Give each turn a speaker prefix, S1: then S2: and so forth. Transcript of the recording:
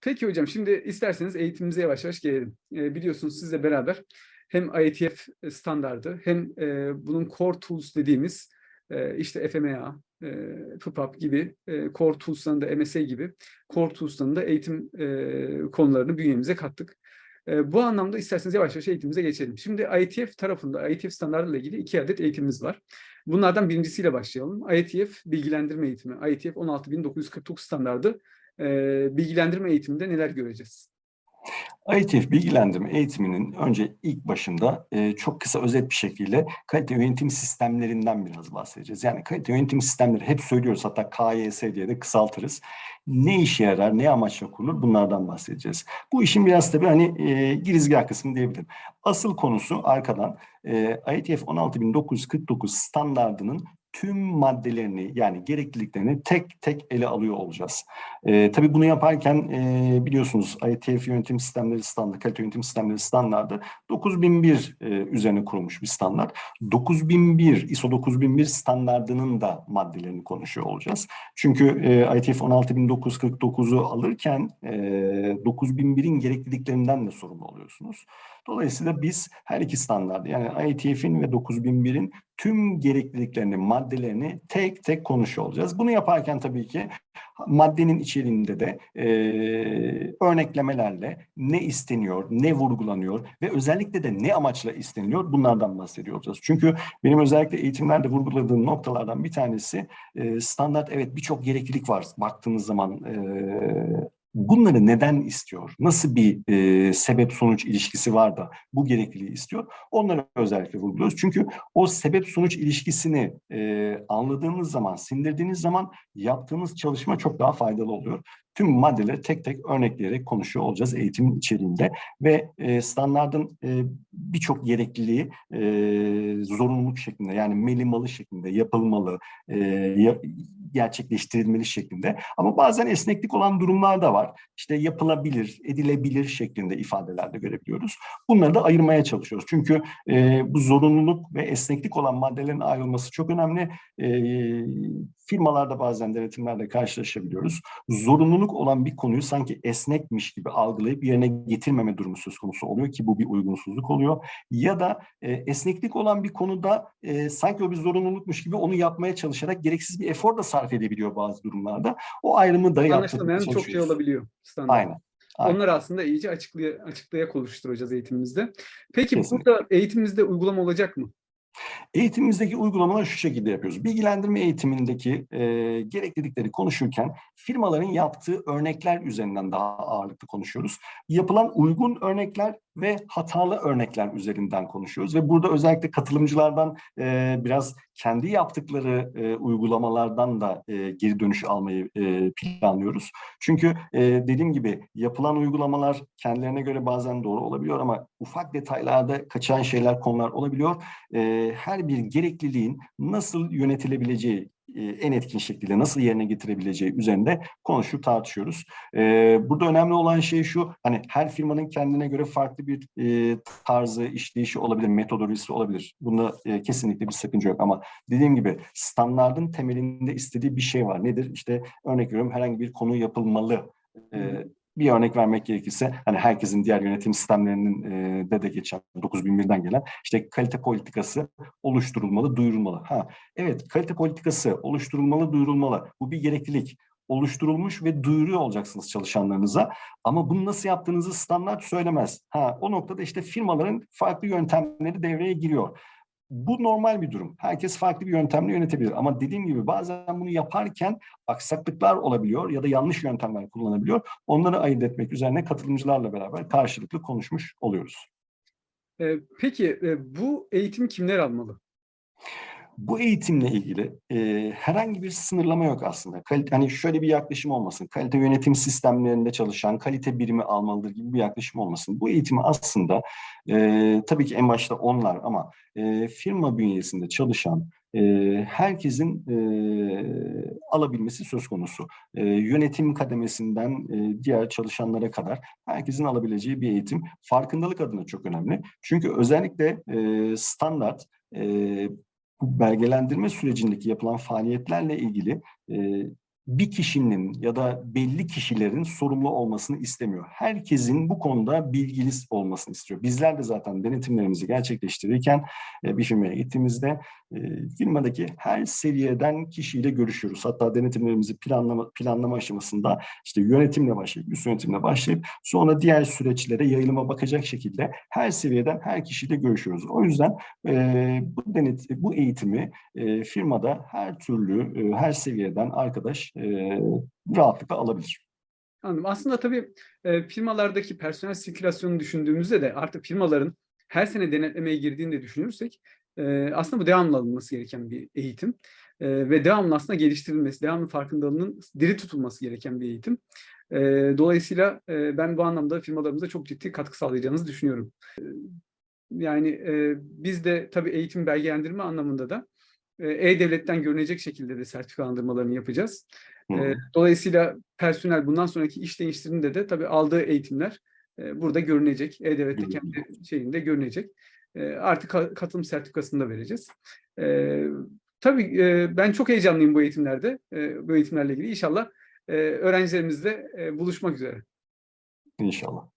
S1: Peki hocam şimdi isterseniz eğitimimize yavaş yavaş gelelim. E, biliyorsunuz sizle beraber hem IETF standardı hem e, bunun core tools dediğimiz e, işte FMA, e, FPAP gibi core tools'ların da MSA gibi core tools'ların da eğitim konularını bünyemize kattık. Bu anlamda isterseniz yavaş yavaş eğitimimize geçelim. Şimdi IETF tarafında IETF standartıyla ilgili iki adet eğitimimiz var. Bunlardan birincisiyle başlayalım. IETF bilgilendirme eğitimi. IETF 16949 standardı bilgilendirme eğitiminde neler göreceğiz?
S2: IETF bilgilendirme eğitiminin önce ilk başında e, çok kısa özet bir şekilde kalite yönetim sistemlerinden biraz bahsedeceğiz. Yani kalite yönetim sistemleri hep söylüyoruz hatta KYS diye de kısaltırız. Ne işe yarar, ne amaçla kurulur bunlardan bahsedeceğiz. Bu işin biraz tabii hani e, girizgah kısmı diyebilirim. Asıl konusu arkadan e, IETF 16949 standardının tüm maddelerini yani gerekliliklerini tek tek ele alıyor olacağız. E, tabii bunu yaparken e, biliyorsunuz IETF yönetim sistemleri standardı, kalite yönetim sistemleri standardı 9001 e, üzerine kurulmuş bir standart. 9001, ISO 9001 standardının da maddelerini konuşuyor olacağız. Çünkü e, IETF 16949'u alırken e, 9001'in gerekliliklerinden de sorumlu oluyorsunuz. Dolayısıyla biz her iki standardı yani IETF'in ve 9001'in tüm gerekliliklerini, maddelerini tek tek konuşuyor olacağız. Bunu yaparken tabii ki maddenin içeriğinde de e, örneklemelerle ne isteniyor, ne vurgulanıyor ve özellikle de ne amaçla isteniliyor bunlardan bahsediyor olacağız. Çünkü benim özellikle eğitimlerde vurguladığım noktalardan bir tanesi e, standart evet birçok gereklilik var baktığınız zaman e, bunları neden istiyor? Nasıl bir e, sebep sonuç ilişkisi var da bu gerekliliği istiyor? Onları özellikle vurguluyoruz. Çünkü o sebep sonuç ilişkisini e, anladığınız zaman, sindirdiğiniz zaman yaptığınız çalışma çok daha faydalı oluyor. Tüm maddeleri tek tek örnekleyerek konuşuyor olacağız eğitimin içeriğinde ve e, standardın e, birçok gerekliliği e, zorunluluk şeklinde yani melimalı şeklinde yapılmalı, e, ya, gerçekleştirilmeli şeklinde. Ama bazen esneklik olan durumlar da var. İşte yapılabilir, edilebilir şeklinde ifadelerde görebiliyoruz. Bunları da ayırmaya çalışıyoruz. Çünkü e, bu zorunluluk ve esneklik olan maddelerin ayrılması çok önemli. E, firmalarda bazen denetimlerle karşılaşabiliyoruz. Zorunluluk olan bir konuyu sanki esnekmiş gibi algılayıp yerine getirmeme durumu söz konusu oluyor ki bu bir uygunsuzluk oluyor. Ya da e, esneklik olan bir konuda e, sanki o bir zorunlulukmuş gibi onu yapmaya çalışarak gereksiz bir efor da sarf edebiliyor bazı durumlarda. O ayrımı da
S1: Anlaşılmayan çok şey olabiliyor standart.
S2: Aynen. Aynen.
S1: Onları aslında iyice açıklaya, açıklayarak oluşturacağız eğitimimizde. Peki
S2: Kesinlikle.
S1: burada eğitimimizde uygulama olacak mı?
S2: Eğitimimizdeki uygulamalar şu şekilde yapıyoruz. Bilgilendirme eğitimindeki e, gereklilikleri konuşurken firmaların yaptığı örnekler üzerinden daha ağırlıklı konuşuyoruz. Yapılan uygun örnekler ve hatalı örnekler üzerinden konuşuyoruz. Ve burada özellikle katılımcılardan e, biraz kendi yaptıkları e, uygulamalardan da e, geri dönüş almayı e, planlıyoruz. Çünkü e, dediğim gibi yapılan uygulamalar kendilerine göre bazen doğru olabiliyor ama ufak detaylarda kaçan şeyler, konular olabiliyor. E, her bir gerekliliğin nasıl yönetilebileceği en etkin şekilde nasıl yerine getirebileceği üzerinde konuşup tartışıyoruz. E, burada önemli olan şey şu, hani her firmanın kendine göre farklı bir e, tarzı, işleyişi olabilir, metodolojisi olabilir. Bunda e, kesinlikle bir sakınca yok ama dediğim gibi standardın temelinde istediği bir şey var. Nedir? İşte örnek veriyorum herhangi bir konu yapılmalı. E, bir örnek vermek gerekirse hani herkesin diğer yönetim sistemlerinin e, de de geçen 9001'den gelen işte kalite politikası oluşturulmalı, duyurulmalı. Ha evet kalite politikası oluşturulmalı, duyurulmalı. Bu bir gereklilik oluşturulmuş ve duyuruyor olacaksınız çalışanlarınıza. Ama bunu nasıl yaptığınızı standart söylemez. Ha o noktada işte firmaların farklı yöntemleri devreye giriyor. Bu normal bir durum. Herkes farklı bir yöntemle yönetebilir. Ama dediğim gibi bazen bunu yaparken aksaklıklar olabiliyor ya da yanlış yöntemler kullanabiliyor. Onları ayırt etmek üzerine katılımcılarla beraber karşılıklı konuşmuş oluyoruz.
S1: Ee, peki e, bu eğitimi kimler almalı?
S2: Bu eğitimle ilgili e, herhangi bir sınırlama yok aslında. Kalite, hani şöyle bir yaklaşım olmasın. Kalite yönetim sistemlerinde çalışan kalite birimi almalıdır gibi bir yaklaşım olmasın. Bu eğitimi aslında e, tabii ki en başta onlar ama e, firma bünyesinde çalışan e, herkesin e, alabilmesi söz konusu. E, yönetim kademesinden e, diğer çalışanlara kadar herkesin alabileceği bir eğitim farkındalık adına çok önemli. Çünkü özellikle e, standart e, bu belgelendirme sürecindeki yapılan faaliyetlerle ilgili e, bir kişinin ya da belli kişilerin sorumlu olmasını istemiyor. Herkesin bu konuda bilgili olmasını istiyor. Bizler de zaten denetimlerimizi gerçekleştirirken e, bir firmaya gittiğimizde e, firmadaki her seviyeden kişiyle görüşüyoruz. Hatta denetimlerimizi planlama, planlama aşamasında işte yönetimle başlayıp, üst yönetimle başlayıp sonra diğer süreçlere yayılıma bakacak şekilde her seviyeden her kişiyle görüşüyoruz. O yüzden e, bu, denet, bu eğitimi firmada her türlü, her seviyeden arkadaş e, rahatlıkla alabilir.
S1: Anladım. Aslında tabii e, firmalardaki personel sirkülasyonunu düşündüğümüzde de artık firmaların her sene denetlemeye girdiğini de düşünürsek e, aslında bu devamlı alınması gereken bir eğitim. E, ve devamlı aslında geliştirilmesi, devamlı farkındalığının diri tutulması gereken bir eğitim. E, dolayısıyla e, ben bu anlamda firmalarımıza çok ciddi katkı sağlayacağınızı düşünüyorum. E, yani e, biz de tabii eğitim belgelendirme anlamında da E-Devlet'ten görünecek şekilde de sertifikalandırmalarını yapacağız.
S2: Hı.
S1: E, Dolayısıyla personel bundan sonraki iş değiştirdiğinde de tabii aldığı eğitimler e, burada görünecek. E-Devlet'te kendi şeyinde görünecek. E, Artık ka- katılım sertifikasını da vereceğiz. E, Tabii e, ben çok heyecanlıyım bu eğitimlerde, e, bu eğitimlerle ilgili. İnşallah e, öğrencilerimizle e, buluşmak üzere.
S2: İnşallah.